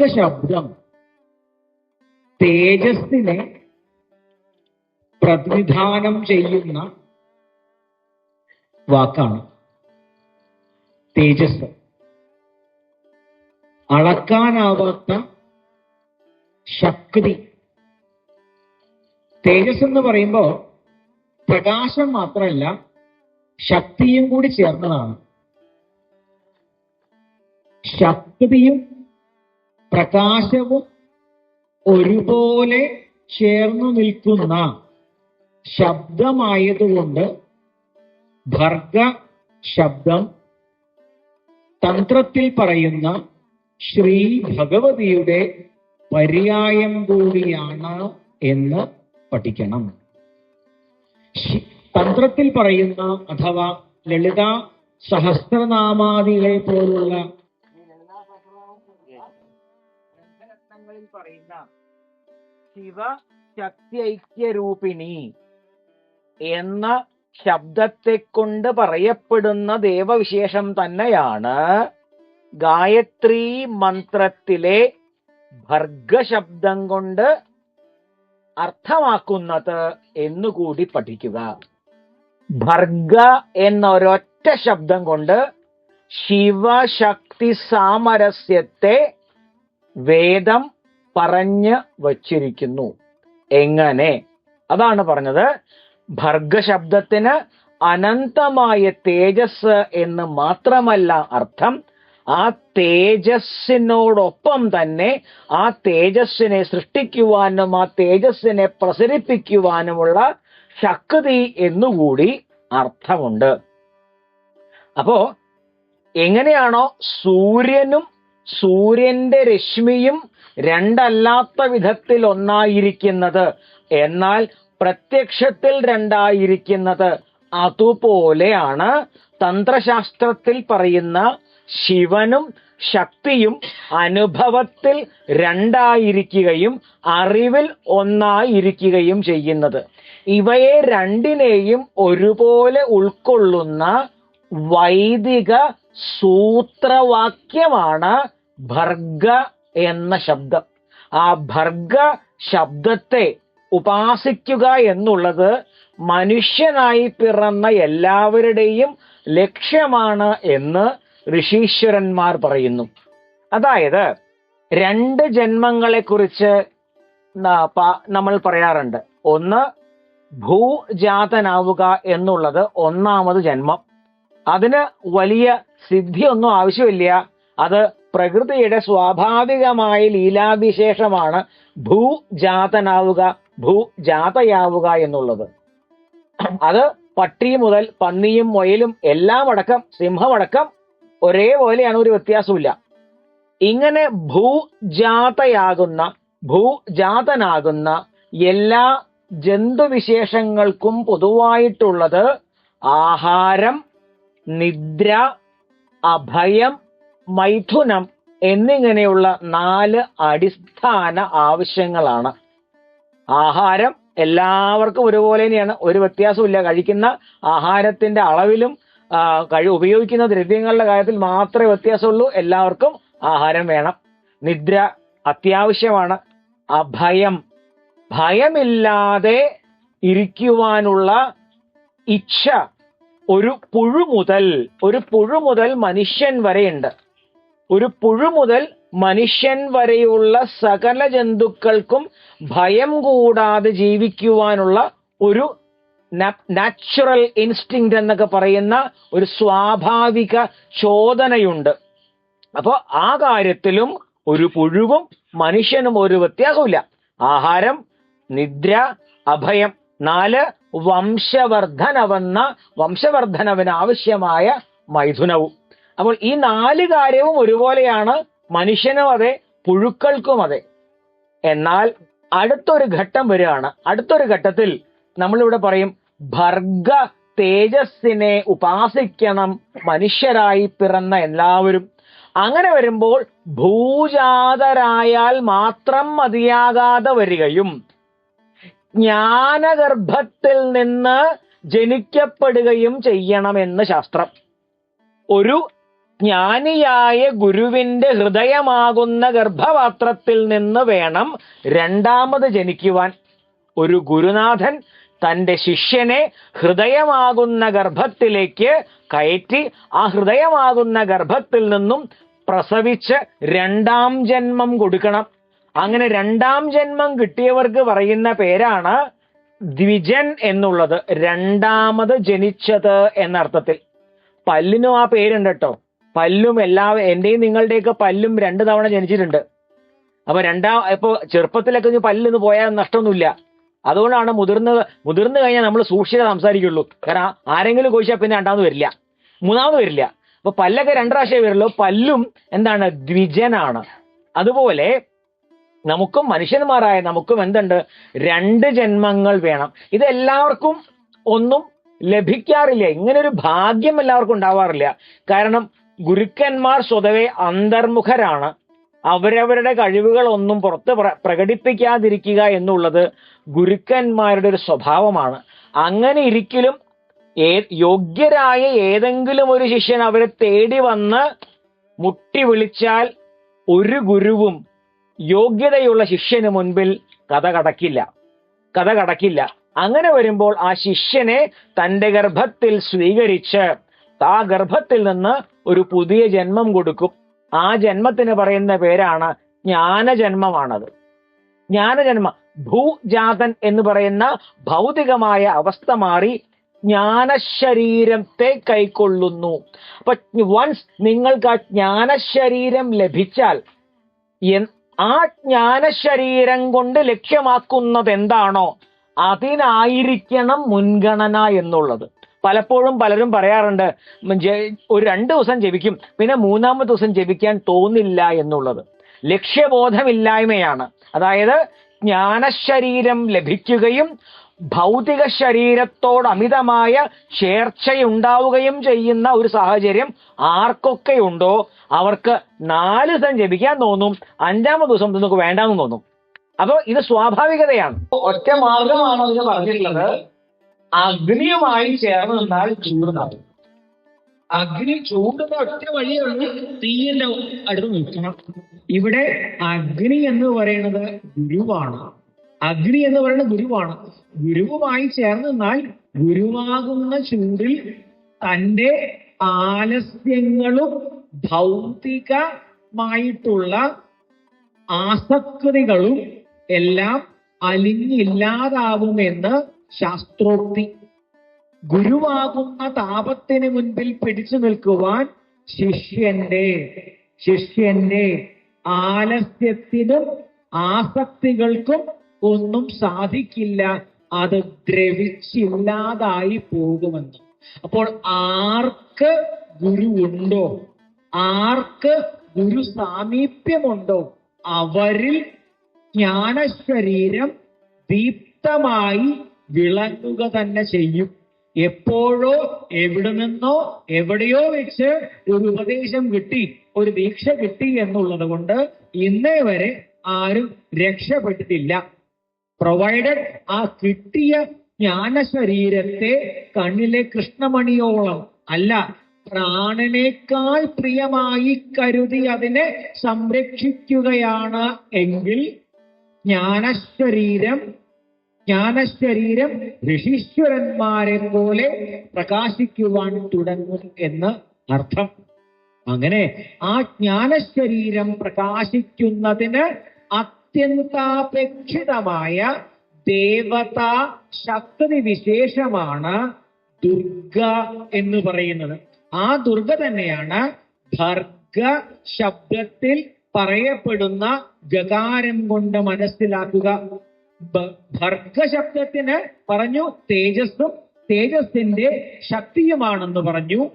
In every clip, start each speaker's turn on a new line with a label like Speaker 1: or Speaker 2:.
Speaker 1: ഭർഗശബ്ദം തേജസ്സിനെ പ്രതിനിധാനം ചെയ്യുന്ന വാക്കാണ് തേജസ്. അളക്കാനാവാത്ത ശക്തി. തേജസ് എന്ന് പറയുമ്പോൾ പ്രകാശം മാത്രമല്ല ശക്തിയും കൂടി ചേർന്നതാണ്. ശക്തിയും പ്രകാശവും ഒരുപോലെ ചേർന്നു നിൽക്കുന്ന ശബ്ദമായതുകൊണ്ട് ഭർഗ ശബ്ദം തന്ത്രത്തിൽ പറയുന്ന ശ്രീ ഭഗവതിയുടെ പര്യായം കൂടിയാണ് എന്ന് പഠിക്കണം. തന്ത്രത്തിൽ പറയുന്ന അഥവാ ലളിത സഹസ്രനാമാദികൾ പോലുള്ള
Speaker 2: ശിവ ശക്തി ഐക്യരൂപിണി എന്ന ശബ്ദത്തെ കൊണ്ട് പറയപ്പെടുന്ന ദേവവിശേഷം തന്നെയാണ് ഗായത്രി മന്ത്രത്തിലെ ഭർഗശബ്ദം കൊണ്ട് അർത്ഥമാക്കുന്നത് എന്നുകൂടി പഠിക്കുക. ഭർഗ എന്ന ഒരൊറ്റ ശബ്ദം കൊണ്ട് ശിവശക്തി സാമരസ്യത്തെ വേദം പറഞ്ഞ് വച്ചിരിക്കുന്നു. എങ്ങനെ? അതാണ് പറഞ്ഞത്. ഭർഗശബ്ദത്തിന് അനന്തമായ തേജസ് എന്ന് മാത്രമല്ല അർത്ഥം. ആ തേജസ്സിനോടൊപ്പം തന്നെ ആ തേജസ്സിനെ സൃഷ്ടിക്കുവാനും ആ തേജസ്സിനെ പ്രസരിപ്പിക്കുവാനുമുള്ള ശക്തി എന്നുകൂടി അർത്ഥമുണ്ട്. അപ്പോ എങ്ങനെയാണോ സൂര്യനും സൂര്യന്റെ രശ്മിയും രണ്ടല്ലാത്ത വിധത്തിൽ ഒന്നായിരിക്കുന്നത്. എന്നാൽ പ്രത്യക്ഷത്തിൽ രണ്ടായിരിക്കുന്നത് അതുപോലെയാണ് തന്ത്രശാസ്ത്രത്തിൽ പറയുന്ന ശിവനും ശക്തിയും അനുഭവത്തിൽ രണ്ടായിരിക്കുകയും അറിവിൽ ഒന്നായിരിക്കുകയും ചെയ്യുന്നത്. ഇവയെ രണ്ടിനെയും ഒരുപോലെ ഉൾക്കൊള്ളുന്ന വൈദിക സൂത്രവാക്യമാണ് ഭർഗ എന്ന ശബ്ദം. ആ ഭർഗ ശബ്ദത്തെ ഉപാസിക്കുക എന്നുള്ളത് മനുഷ്യനായി പിറന്ന എല്ലാവരുടെയും ലക്ഷ്യമാണ് എന്ന് ഋഷീശ്വരന്മാർ പറയുന്നു. അതായത് രണ്ട് ജന്മങ്ങളെ കുറിച്ച് നമ്മൾ പറയാറുണ്ട്. ഒന്ന് ഭൂജാതനാവുക എന്നുള്ളത് ഒന്നാമത് ജന്മം. അതിന് വലിയ സിദ്ധിയൊന്നും ആവശ്യമില്ല. അത് പ്രകൃതിയുടെ സ്വാഭാവികമായ ലീലാവിശേഷമാണ് ഭൂജാതനാവുക ഭൂജാതയാവുക എന്നുള്ളത്. അത് പട്ടി മുതൽ പന്നിയും മൊയലും എല്ലാം അടക്കം സിംഹമടക്കം ഒരേപോലെയാണ് ഒരു വ്യത്യാസമില്ല ഇങ്ങനെ ഭൂജാതയാകുന്ന ഭൂജാതനാകുന്ന എല്ലാ ജന്തുവിശേഷങ്ങൾക്കും പൊതുവായിട്ടുള്ളത് ആഹാരം നിദ്ര അഭയം മൈഥുനം എന്നിങ്ങനെയുള്ള നാല് അടിസ്ഥാന ആവശ്യങ്ങളാണ്. ആഹാരം എല്ലാവർക്കും ഒരുപോലെ തന്നെയാണ്. ഒരു വ്യത്യാസമില്ല കഴിക്കുന്ന ആഹാരത്തിന്റെ അളവിലും കഴി ഉപയോഗിക്കുന്ന ദ്രവ്യങ്ങളുടെ കാര്യത്തിൽ മാത്രമേ വ്യത്യാസമുള്ളൂ. എല്ലാവർക്കും ആഹാരം വേണം. നിദ്ര അത്യാവശ്യമാണ്. അഭയം. ഭയമില്ലാതെ ഇരിക്കുവാനുള്ള ഇച്ഛ ഒരു പുഴു മുതൽ ഒരു പുഴു മുതൽ മനുഷ്യൻ വരെയുണ്ട്. ഒരു പുഴു മുതൽ മനുഷ്യൻ വരെയുള്ള സകല ജന്തുക്കൾക്കും ഭയം കൂടാതെ ജീവിക്കുവാനുള്ള ഒരു നാച്ചുറൽ ഇൻസ്റ്റിങ് എന്നൊക്കെ പറയുന്ന ഒരു സ്വാഭാവിക ചോദനയുണ്ട്. അപ്പോൾ ആ കാര്യത്തിലും ഒരു പുഴുവും മനുഷ്യനും ഒരു വ്യത്യാസമില്ല ആഹാരം നിദ്ര അഭയം നാല് വംശവർദ്ധനവെന്ന വംശവർദ്ധനവിന് ആവശ്യമായ മൈഥുനവും. അപ്പോൾ ഈ നാല് കാര്യവും ഒരുപോലെയാണ് മനുഷ്യനും അതെ പുഴുക്കൾക്കും അതെ. എന്നാൽ അടുത്തൊരു ഘട്ടം വരികയാണ്. അടുത്തൊരു ഘട്ടത്തിൽ നമ്മളിവിടെ പറയും ഭർഗ തേജസ്സിനെ ഉപാസിക്കണം മനുഷ്യരായി പിറന്ന എല്ലാവരും. അങ്ങനെ വരുമ്പോൾ ഭൂജാതരായാൽ മാത്രം മതിയാകാതെ വരികയും ജ്ഞാനഗർഭത്തിൽ നിന്ന് ജനിക്കപ്പെടുകയും ചെയ്യണമെന്ന് ശാസ്ത്രം. ഒരു ജ്ഞാനിയായ ഗുരുവിന്റെ ഹൃദയമാകുന്ന ഗർഭപാത്രത്തിൽ നിന്ന് വേണം രണ്ടാമത് ജനിക്കുവാൻ. ഒരു ഗുരുനാഥൻ തന്റെ ശിഷ്യനെ ഹൃദയമാകുന്ന ഗർഭത്തിലേക്ക് കയറ്റി ആ ഹൃദയമാകുന്ന ഗർഭത്തിൽ നിന്നും പ്രസവിച്ച് രണ്ടാം ജന്മം കൊടുക്കണം. അങ്ങനെ രണ്ടാം ജന്മം കിട്ടിയവർക്ക് പറയുന്ന പേരാണ് ദ്വിജൻ എന്നുള്ളത്. രണ്ടാമത് ജനിച്ചത് എന്നർത്ഥത്തിൽ. പല്ലിനും ആ പേരുണ്ട് കേട്ടോ. പല്ലും എല്ലാ എന്റെയും നിങ്ങളുടെയൊക്കെ പല്ലും രണ്ട് തവണ ജനിച്ചിട്ടുണ്ട്. അപ്പൊ രണ്ടാം ഇപ്പൊ ചെറുപ്പത്തിലൊക്കെ ഒന്ന് പല്ലിന്ന് പോയാൽ നഷ്ടമൊന്നുമില്ല. അതുകൊണ്ടാണ് മുതിർന്ന് മുതിർന്നു കഴിഞ്ഞാൽ നമ്മൾ സൂക്ഷിച്ച് സംസാരിക്കുള്ളൂ. കാരണം ആരെങ്കിലും കോശിച്ചാൽ പിന്നെ രണ്ടാമത് വരില്ല. മൂന്നാമത് വരില്ല. അപ്പൊ പല്ലൊക്കെ രണ്ട് പ്രാവശ്യമേ വരുള്ളൂ. പല്ലും എന്താണ്? ദ്വിജനാണ്. അതുപോലെ നമുക്കും മനുഷ്യന്മാരായ നമുക്കും എന്തുണ്ട്? രണ്ട് ജന്മങ്ങൾ വേണം. ഇത് എല്ലാവർക്കും ഒന്നും ലഭിക്കാറില്ല. ഇങ്ങനെ ഒരു ഭാഗ്യം എല്ലാവർക്കും ഉണ്ടാവാറില്ല. കാരണം ഗുരുക്കന്മാർ സ്വതവേ അന്തർമുഖരാണ്. അവരവരുടെ കഴിവുകൾ ഒന്നും പുറത്ത് പ്ര- പ്രകടിപ്പിക്കാതിരിക്കുക എന്നുള്ളത് ഗുരുക്കന്മാരുടെ ഒരു സ്വഭാവമാണ്. അങ്ങനെ ഇരിക്കലും ഏ- യോഗ്യരായ ഏതെങ്കിലും ഒരു ശിഷ്യൻ അവരെ തേടി വന്ന് മുട്ടി വിളിച്ചാൽ ഒരു ഗുരുവും യോഗ്യതയുള്ള ശിഷ്യന് മുൻപിൽ കഥ കടക്കില്ല. കഥ കടക്കില്ല. അങ്ങനെ വരുമ്പോൾ ആ ശിഷ്യനെ തന്റെ ഗർഭത്തിൽ സ്വീകരിച്ച് ആ ഗർഭത്തിൽ നിന്ന് ഒരു പുതിയ ജന്മം കൊടുക്കും. ആ ജന്മത്തിന് പറയുന്ന പേരാണ് ജ്ഞാനജന്മമാണത്. ജ്ഞാനജന്മ ഭൂജാതൻ എന്ന് പറയുന്ന ഭൗതികമായ അവസ്ഥ മാറി ജ്ഞാനശരീരത്തെ കൈക്കൊള്ളുന്നു. അപ്പൊ വൺസ് നിങ്ങൾക്ക് ആ ജ്ഞാനശരീരം ലഭിച്ചാൽ ആ ജ്ഞാനശരീരം കൊണ്ട് ലക്ഷ്യമാക്കുന്നത് എന്താണോ? അതിനായിരിക്കണം മുൻഗണന എന്നുള്ളത്. പലപ്പോഴും പലരും പറയാറുണ്ട് ഒരു രണ്ട് ദിവസം ജപിക്കും പിന്നെ മൂന്നാമത്തെ ദിവസം ജപിക്കാൻ തോന്നില്ല എന്നുള്ളത്. ലക്ഷ്യബോധമില്ലായ്മയാണ്. അതായത് ജ്ഞാനശരീരം ലഭിക്കുകയും ഭൗതിക ശരീരത്തോട് അമിതമായ ചേർച്ചയുണ്ടാവുകയും ചെയ്യുന്ന ഒരു സാഹചര്യം ആർക്കൊക്കെ ഉണ്ടോ അവർക്ക് നാല് ദിവസം ജപിക്കാൻ തോന്നും അഞ്ചാമത് ദിവസം നിങ്ങൾക്ക് വേണ്ടാന്ന് തോന്നും. അപ്പോൾ ഇത് സ്വാഭാവികതയാണ്. ഒറ്റ മാർഗമാണ് അതിന് പറഞ്ഞിട്ടുള്ളത്. അഗ്നിയുമായി ചേർന്ന് നിന്നാൽ ചൂടുണ്ടാവും
Speaker 1: അഗ്നി ചൂടുന്ന ഒറ്റ വഴിയാണ് തീയന്റെ അടുത്ത് നിൽക്കണം ഇവിടെ അഗ്നി എന്ന് പറയുന്നത് ഗുരുവാണ്. അഗ്നി എന്ന് പറയുന്നത് ഗുരുവാണ്. ഗുരുവുമായി ചേർന്ന് നിന്നാൽ ഗുരുവാകുന്ന ചൂടിൽ തന്റെ ആലസ്യങ്ങളും ഭൗതികമായിട്ടുള്ള ആസക്തികളും എല്ലാം അലിഞ്ഞില്ലാതാവുമെന്ന് ശാസ്ത്രോക്തി. ഗുരുവാകുന്ന താപത്തിന് മുൻപിൽ പിടിച്ചു നിൽക്കുവാൻ ശിഷ്യന്റെ ശിഷ്യന്റെ ആലസ്യത്തിനും ആസക്തികൾക്കും ഒന്നും സാധിക്കില്ല. അത് ദ്രവിച്ചില്ലാതായി പോകുമെന്ന്. അപ്പോൾ ആർക്ക് ഗുരു ഉണ്ടോ? ആർക്ക് ഗുരു സാമീപ്യമുണ്ടോ? അവരിൽ ജ്ഞാനശരീരം ദീപ്തമായി വിളങ്ങുക തന്നെ ചെയ്യും. എപ്പോഴോ എവിടെ നിന്നോ എവിടെയോ വെച്ച് ഒരു ഉപദേശം കിട്ടി ഒരു ദീക്ഷ കിട്ടി എന്നുള്ളത് കൊണ്ട് ഇന്നേ വരെ ആരും രക്ഷപ്പെട്ടിട്ടില്ല. പ്രൊവൈഡഡ് ആ കിട്ടിയ ജ്ഞാനശരീരത്തെ കണ്ണിലെ കൃഷ്ണമണിയോളം അല്ല പ്രാണനേക്കാൾ പ്രിയമായി കരുതി അതിനെ സംരക്ഷിക്കുകയാണ് എങ്കിൽ ജ്ഞാനശരീരം ജ്ഞാനശരീരം ഋഷീശ്വരന്മാരെ പോലെ പ്രകാശിക്കുവാൻ തുടങ്ങും എന്ന് അർത്ഥം. അങ്ങനെ ആ ജ്ഞാനശരീരം പ്രകാശിക്കുന്നതിന് അത്യന്താപേക്ഷിതമായ ദേവതാ ശക്തി വിശേഷമാണ് ദുർഗ എന്ന് പറയുന്നത്. ആ ദുർഗ തന്നെയാണ് ഭർഗ ശബ്ദത്തിൽ പറയപ്പെടുന്ന ഗകാരം കൊണ്ട് മനസ്സിലാക്കുക. ബ- ഭർഗ പറഞ്ഞു തേജസ്സും തേജസ്സിന്റെ ശക്തിയുമാണെന്ന് പറഞ്ഞു.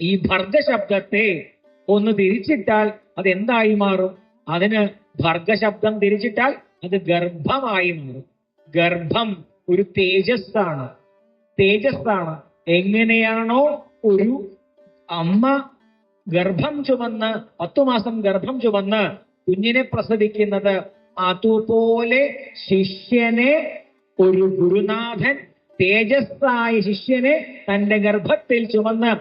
Speaker 1: ഈ ഭർഗശബ്ദത്തെ ഒന്ന് തിരിച്ചിട്ടാൽ അത് എന്തായി മാറും? അതിന് ഭർഗശബ്ദം തിരിച്ചിട്ടാൽ അത് ഗർഭമായി മാറും. ഗർഭം ഒരു തേജസ്സാണ്. തേജസ്സാണ്. എങ്ങനെയാണോ ഒരു അമ്മ ഗർഭം ചുമന്ന് പത്തു മാസം ഗർഭം ചുമന്ന് കുഞ്ഞിനെ പ്രസവിക്കുന്നത് അതുപോലെ ശിഷ്യനെ ഒരു ഗുരുനാഥൻ തേജസ്സായ ശിഷ്യനെ തന്റെ ഗർഭത്തിൽ ചുമന്ന്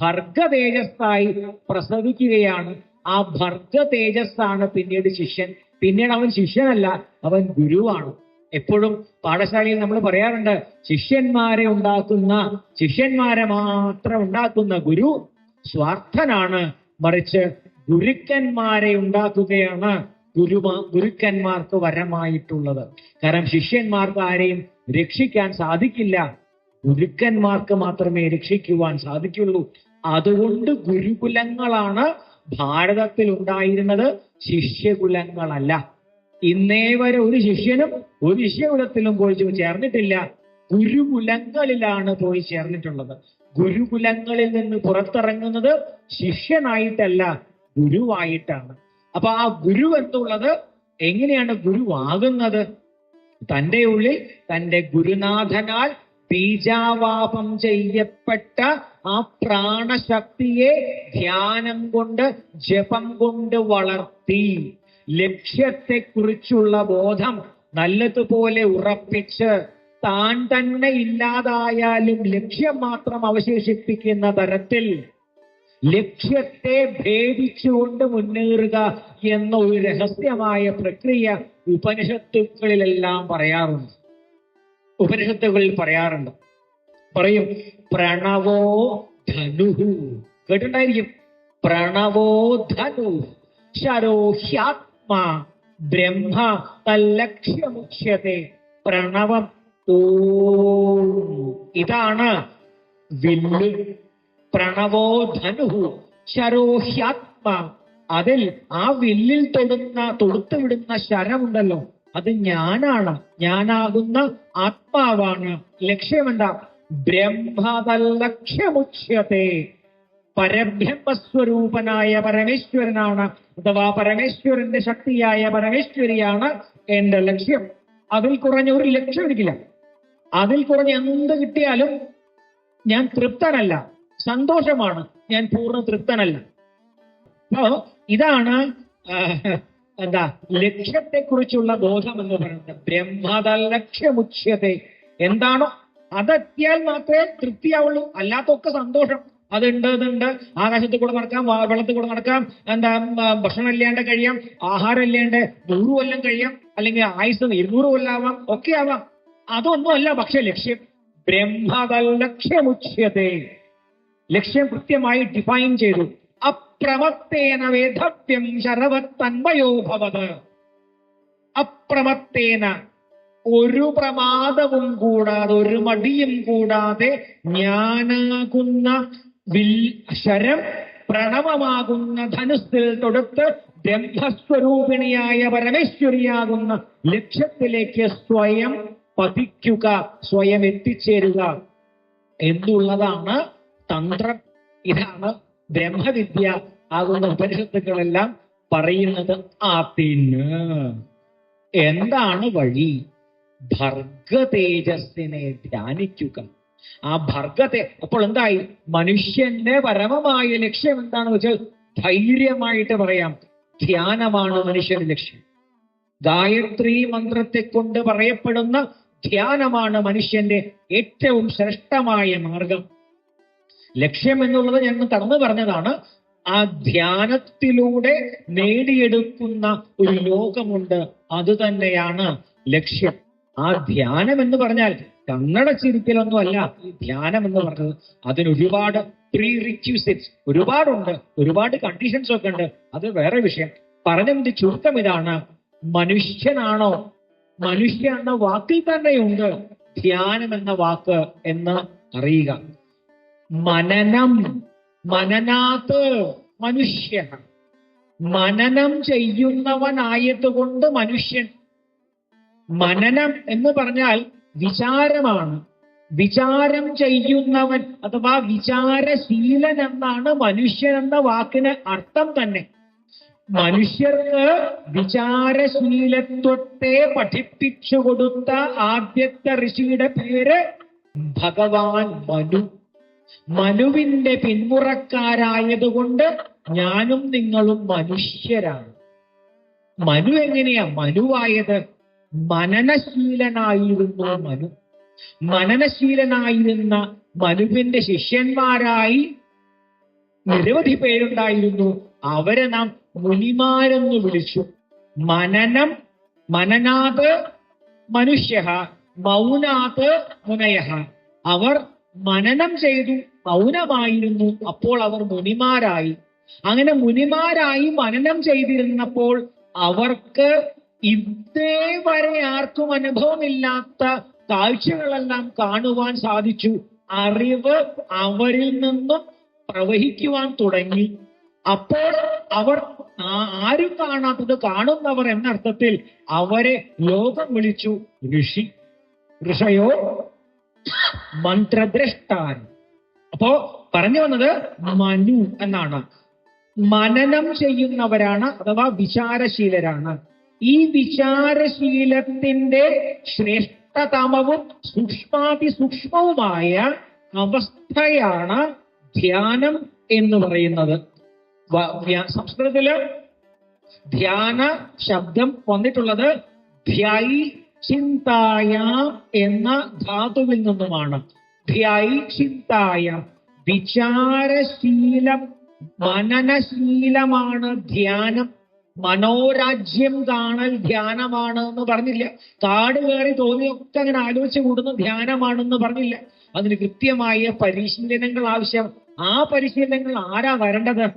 Speaker 1: ഭർഗ തേജസ്സായി പ്രസവിക്കുകയാണ്. ആ ഭർഗ തേജസ്സാണ് പിന്നീട് ശിഷ്യൻ. പിന്നീട് അവൻ ശിഷ്യനല്ല അവൻ ഗുരുവാണ്. എപ്പോഴും പാഠശാലയിൽ നമ്മൾ പറയാറുണ്ട് ശിഷ്യന്മാരെ ഉണ്ടാക്കുന്ന ശിഷ്യന്മാരെ മാത്രം ഉണ്ടാക്കുന്ന ഗുരു സ്വാർത്ഥനാണ്. മറിച്ച് ഗുരുക്കന്മാരെ ഉണ്ടാക്കുകയാണ് ഗുരുമാ ഗുരുക്കന്മാർക്ക് വരമായിട്ടുള്ളത്. കാരണം ശിഷ്യന്മാർക്ക് ആരെയും രക്ഷിക്കാൻ സാധിക്കില്ല. ഗുരുക്കന്മാർക്ക് മാത്രമേ രക്ഷിക്കുവാൻ സാധിക്കുള്ളൂ. അതുകൊണ്ട് ഗുരുകുലങ്ങളാണ് ഭാരതത്തിൽ ഉണ്ടായിരുന്നത് ശിഷ്യകുലങ്ങളല്ല. ഇന്നേ വരെ ഒരു ശിഷ്യനും ഒരു ശിഷ്യകുലത്തിലും പോയി ചേർന്നിട്ടില്ല. ഗുരുകുലങ്ങളിലാണ് പോയി ചേർന്നിട്ടുള്ളത്. ഗുരുകുലങ്ങളിൽ നിന്ന് പുറത്തിറങ്ങുന്നത് ശിഷ്യനായിട്ടല്ല ഗുരുവായിട്ടാണ്. അപ്പൊ ആ ഗുരു എന്നുള്ളത് എങ്ങനെയാണ് ഗുരുവാകുന്നത് തന്റെ ഉള്ളിൽ തന്റെ ഗുരുനാഥനാൽ ബീജാവാപം ചെയ്യപ്പെട്ട ആ പ്രാണശക്തിയെ ധ്യാനം കൊണ്ട് ജപം കൊണ്ട് വളർത്തി. ലക്ഷ്യത്തെക്കുറിച്ചുള്ള ബോധം നല്ലതുപോലെ ഉറപ്പിച്ച് താൻ തന്നെ ഇല്ലാതായാലും ലക്ഷ്യം മാത്രം അവശേഷിപ്പിക്കുന്ന തരത്തിൽ ലക്ഷ്യത്തെ ഭേദിച്ചുകൊണ്ട് മുന്നേറുക എന്ന ഒരു രഹസ്യമായ പ്രക്രിയ ഉപനിഷത്തുക്കളിലെല്ലാം പറയാറുണ്ട്. ഉപനിഷത്തുകളിൽ പറയാറുണ്ട്. പറയും പ്രണവോ ധനു. കേട്ടിട്ടുണ്ടായിരിക്കും? പ്രണവോ ധനു. ശരോഹ്യാത്മാ ബ്രഹ്മ തല്ലക്ഷ്യമുഖ്യത്തെ പ്രണവം ഓ. ഇതാണ് വില്ല് പ്രണവോ ധനുഹു ശരോഹ്യാത്മ. അതിൽ ആ വില്ലിൽ തൊടുന്ന തൊടുത്തു വിടുന്ന ശരമുണ്ടല്ലോ. അത് ഞാനാണ്. ഞാനാകുന്ന ആത്മാവാണ്. ലക്ഷ്യമെന്താ? ബ്രഹ്മതല്ലക്ഷ്യമുച്യത്തെ പരബ്രഹ്മസ്വരൂപനായ പരമേശ്വരനാണ്. അഥവാ പരമേശ്വരന്റെ ശക്തിയായ പരമേശ്വരിയാണ് എന്റെ ലക്ഷ്യം. അതിൽ കുറഞ്ഞ ഒരു ലക്ഷ്യം എനിക്കില്ല അതിൽ കുറഞ്ഞ എന്ത് കിട്ടിയാലും ഞാൻ തൃപ്തനല്ല. സന്തോഷമാണ്. ഞാൻ പൂർണ തൃപ്തനല്ല. അപ്പോ ഇതാണ് എന്താ ലക്ഷ്യത്തെക്കുറിച്ചുള്ള ബോധം എന്ന് പറയുന്നത്. ബ്രഹ്മത ലക്ഷ്യമുച്യത്തെ എന്താണോ അതെത്തിയാൽ മാത്രമേ തൃപ്തിയാവുള്ളൂ. അല്ലാത്തൊക്കെ സന്തോഷം. അതുണ്ട് ഇതുണ്ട്. ആകാശത്തിൽ കൂടെ നടക്കാം വെള്ളത്തിൽ കൂടെ നടക്കാം. എന്താ ഭക്ഷണം ഇല്ലാണ്ട് കഴിയാം. ആഹാരം ഇല്ലാണ്ട് നൂറ് കൊല്ലം കഴിയാം. അല്ലെങ്കിൽ ആയുസ് ഇരുന്നൂറ് കൊല്ലാവാം. ഒക്കെ ആവാം. അതൊന്നും അല്ല പക്ഷെ ലക്ഷ്യം. ബ്രഹ്മത ലക്ഷ്യമുച്യത്തെ ലക്ഷ്യം കൃത്യമായി ഡിഫൈൻ ചെയ്തു. അപ്രമത്തേന വേദവ്യം ശരവത്തന്മയോ ഭവത്. അപ്രമത്തേന ഒരു പ്രമാദവും കൂടാതെ ഒരു മടിയും കൂടാതെ ഞാനാകുന്ന വിൽ ശരം പ്രണവമാകുന്ന ധനുസ്സിൽ തൊടുത്ത് ബ്രഹ്മസ്വരൂപിണിയായ പരമേശ്വരിയാകുന്ന ലക്ഷ്യത്തിലേക്ക് സ്വയം പതിക്കുക സ്വയം എത്തിച്ചേരുക. എന്നുള്ളതാണ് തന്ത്രം ഇതാണ് ബ്രഹ്മവിദ്യ ആകുന്ന ഉപനിഷത്തുക്കളെല്ലാം പറയുന്നത്. അതിന് എന്താണ് വഴി? ഭർഗതേജസ്സിനെ ധ്യാനിക്കുക. ആ ഭർഗത്തെ അപ്പോൾ എന്തായി? മനുഷ്യന്റെ പരമമായ ലക്ഷ്യം എന്താണെന്ന് വെച്ചാൽ ധൈര്യമായിട്ട് പറയാം. ധ്യാനമാണ് മനുഷ്യന്റെ ലക്ഷ്യം. ഗായത്രി മന്ത്രത്തെ കൊണ്ട് പറയപ്പെടുന്ന ധ്യാനമാണ് മനുഷ്യന്റെ ഏറ്റവും ശ്രേഷ്ഠമായ മാർഗം. ലക്ഷ്യം എന്നുള്ളത് ഞാൻ കടന്നു പറഞ്ഞതാണ്. ആ ധ്യാനത്തിലൂടെ നേടിയെടുക്കുന്ന ഒരു ലോകമുണ്ട്. അത് തന്നെയാണ് ലക്ഷ്യം. ആ ധ്യാനം എന്ന് പറഞ്ഞാൽ കണ്ണടച്ചിരിക്കലൊന്നും അല്ല ധ്യാനം എന്ന് പറഞ്ഞത് അതിനൊരുപാട് പ്രീ റിക്യൂസിറ്റ്സ് ഒരുപാടുണ്ട്. ഒരുപാട് കണ്ടീഷൻസ് ഒക്കെ ഉണ്ട്. അത് വേറെ വിഷയം. പറഞ്ഞതിന്റെ ചുരുക്കം ഇതാണ്. മനുഷ്യനാണോ? മനുഷ്യ എന്ന വാക്കിൽ തന്നെയുണ്ട്. ധ്യാനം എന്ന വാക്ക് എന്ന് അറിയുക. മനനം. മനനാത്ത് മനുഷ്യ മനനം ചെയ്യുന്നവനായതുകൊണ്ട് മനുഷ്യൻ. മനനം എന്ന് പറഞ്ഞാൽ വിചാരമാണ്. വിചാരം ചെയ്യുന്നവൻ അഥവാ വിചാരശീലൻ എന്നാണ് മനുഷ്യൻ എന്ന വാക്കിന് അർത്ഥം തന്നെ. മനുഷ്യർക്ക് വിചാരശീലത്വത്തെ പഠിപ്പിച്ചു കൊടുത്ത ആദ്യത്തെ ഋഷിയുടെ പേര് ഭഗവാൻ മനു. മനുവിന്റെ പിന്മുറക്കാരായതുകൊണ്ട് ഞാനും നിങ്ങളും മനുഷ്യരാണ്. മനു എങ്ങനെയാ? മനുവായത് മനനശീലനായിരുന്നു മനു. മനനശീലനായിരുന്ന മനുവിന്റെ ശിഷ്യന്മാരായി നിരവധി പേരുണ്ടായിരുന്നു. അവരെ നാം മുനിമാരെന്ന് വിളിച്ചു. മനനം മനനാത് മനുഷ്യ മൗനാത് മുനയ അവർ മനനം ചെയ്തു മൗനമായിരുന്നു അപ്പോൾ അവർ മുനിമാരായി. അങ്ങനെ മുനിമാരായി മനനം ചെയ്തിരുന്നപ്പോൾ അവർക്ക് ഇതേ വരെ ആർക്കും അനുഭവമില്ലാത്ത കാഴ്ചകളെല്ലാം കാണുവാൻ സാധിച്ചു. അറിവ് അവരിൽ നിന്നും പ്രവഹിക്കുവാൻ തുടങ്ങി. അപ്പോൾ അവർ ആരും കാണാത്തത് കാണുന്നവർ എന്നർത്ഥത്തിൽ അവരെ ലോകം വിളിച്ചു ഋഷി. ഋഷയോ മന്ത്രദ്രഷ്ടാൻ. അപ്പോ പറഞ്ഞു വന്നത് മനു എന്നാണ്. മനനം ചെയ്യുന്നവരാണ് അഥവാ വിചാരശീലരാണ്. ഈ വിചാരശീലത്തിന്റെ ശ്രേഷ്ഠതമവും സൂക്ഷ്മാതി സൂക്ഷ്മവുമായ അവസ്ഥയാണ് ധ്യാനം എന്ന് പറയുന്നത്. സംസ്കൃതത്തിൽ ധ്യാന ശബ്ദം വന്നിട്ടുള്ളത് ധ്യായി ചിന്തായ എന്ന ധാതുവിൽ നിന്നുമാണ്. ചിന്തായ. വിചാരശീലം മനനശീലമാണ് ധ്യാനം. മനോരാജ്യം കാണൽ ധ്യാനമാണ് എന്ന് പറഞ്ഞില്ല. കാട് കയറി തോന്നിയൊക്കെ അങ്ങനെ ആലോചിച്ച് കൂടുന്ന ധ്യാനമാണെന്ന് പറഞ്ഞില്ല. അതിന് കൃത്യമായ പരിശീലനങ്ങൾ ആവശ്യം. ആ പരിശീലനങ്ങൾ ആരാ വരേണ്ടത്?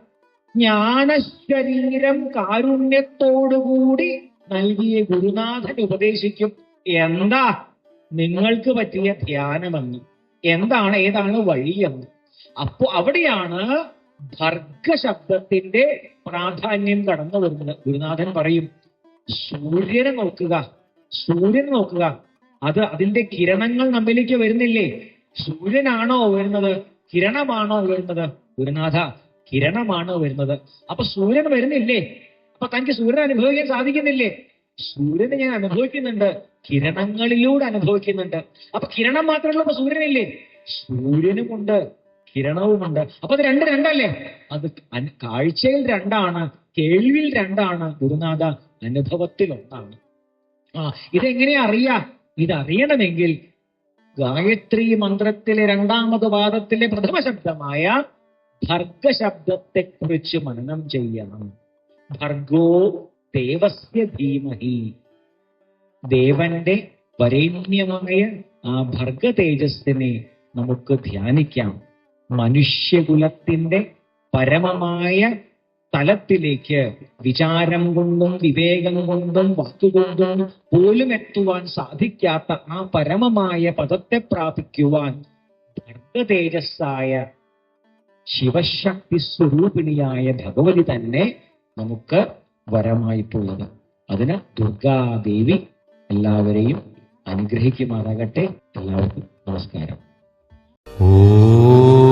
Speaker 1: ജ്ഞാനശരീരം കാരുണ്യത്തോടുകൂടി നൽകിയ ഗുരുനാഥൻ ഉപദേശിക്കും. എന്താ? നിങ്ങൾക്ക് പറ്റിയ ധ്യാനമെന്ന്. എന്താണ്? ഏതാണ് വഴിയെന്ന് അപ്പോ അവിടെയാണ് ഭർഗ ശബ്ദത്തിന്റെ പ്രാധാന്യം കടന്നു വരുന്നത്. ഗുരുനാഥൻ പറയും സൂര്യനെ നോക്കുക. സൂര്യൻ നോക്കുക. അത് അതിന്റെ കിരണങ്ങൾ നമ്മിലേക്ക് വരുന്നില്ലേ? സൂര്യനാണോ വരുന്നത്? കിരണമാണോ വരുന്നത്? ഗുരുനാഥ കിരണമാണോ വരുന്നത്? അപ്പൊ സൂര്യൻ വരുന്നില്ലേ? അപ്പൊ തനിക്ക് സൂര്യനെ അനുഭവിക്കാൻ സാധിക്കുന്നില്ലേ? സൂര്യനെ ഞാൻ അനുഭവിക്കുന്നുണ്ട്. കിരണങ്ങളിലൂടെ അനുഭവിക്കുന്നുണ്ട്. അപ്പൊ കിരണം മാത്രമല്ല അപ്പൊ സൂര്യനില്ലേ? സൂര്യനുമുണ്ട് കിരണവുമുണ്ട്. അപ്പൊ അത് രണ്ട് രണ്ടല്ലേ? അത് കാഴ്ചയിൽ രണ്ടാണ് കേൾവിയിൽ രണ്ടാണ് ഗുരുനാഥ അനുഭവത്തിൽ ഒന്നാണ്. ആ ഇതെങ്ങനെ അറിയാ? ഇതറിയണമെങ്കിൽ ഗായത്രി മന്ത്രത്തിലെ രണ്ടാമത് വാദത്തിലെ പ്രഥമ ശബ്ദമായ ഭർഗശബ്ദത്തെക്കുറിച്ച് ശബ്ദത്തെ കുറിച്ച് മനനം ചെയ്യണം. ഭർഗോ ദേവസ്യ ധീമഹി. ദേവന്റെ വരേണ്യമായ ആ ഭർഗ തേജസ്സിനെ നമുക്ക് ധ്യാനിക്കാം. മനുഷ്യകുലത്തിന്റെ പരമമായ തലത്തിലേക്ക് വിചാരം കൊണ്ടും വിവേകം കൊണ്ടും വസ്തുകൊണ്ടും പോലും എത്തുവാൻ സാധിക്കാത്ത ആ പരമമായ പദത്തെ പ്രാപിക്കുവാൻ ഭർഗ തേജസ്സായ ശിവശക്തി സ്വരൂപിണിയായ ഭഗവതി തന്നെ നമുക്ക് വരമായിട്ടുള്ളത് അതിന് ദുർഗാദേവി എല്ലാവരെയും അനുഗ്രഹിക്കുമാറാകട്ടെ. എല്ലാവർക്കും നമസ്കാരം. ഓ